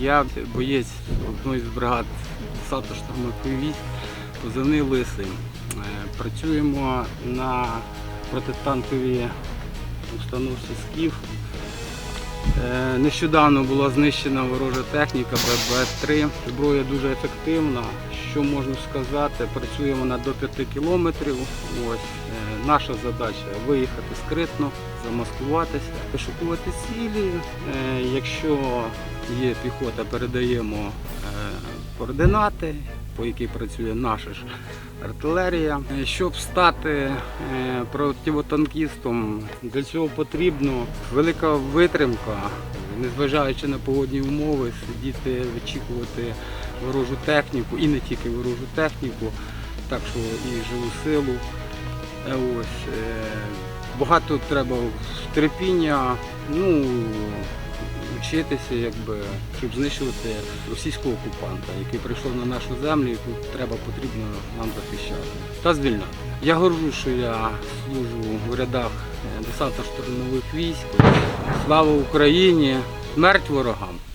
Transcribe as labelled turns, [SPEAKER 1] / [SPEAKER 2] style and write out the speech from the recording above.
[SPEAKER 1] Я боєць одної з бригад САТО штурмових військ, позивний Лисий. Е, Працюємо на протитанковій установці СКІФ. Е, Нещодавно була знищена ворожа техніка ББ-3. Зброя дуже ефективна. Що можу сказати, працюємо на до 5 кілометрів. Ось е, наша задача виїхати скритно, замаскуватися, вишукувати цілі. Е, Якщо є піхота, передаємо координати, по якій працює наша ж артилерія. Е, Щоб стати е, противотанкістом, для цього потрібно велика витримка, незважаючи на погодні умови, сидіти, вичікувати ворожу техніку і не тільки ворожу техніку, так що і живу силу. Е, Ось, багато треба терпіння, ну, вчитися, якби, щоб знищувати російського окупанта, який прийшов на нашу землю, яку треба потрібно нам захищати та звільняти. Я горжу, що я служу в рядах десантно штурмових військ. Слава Україні! Смерть ворогам!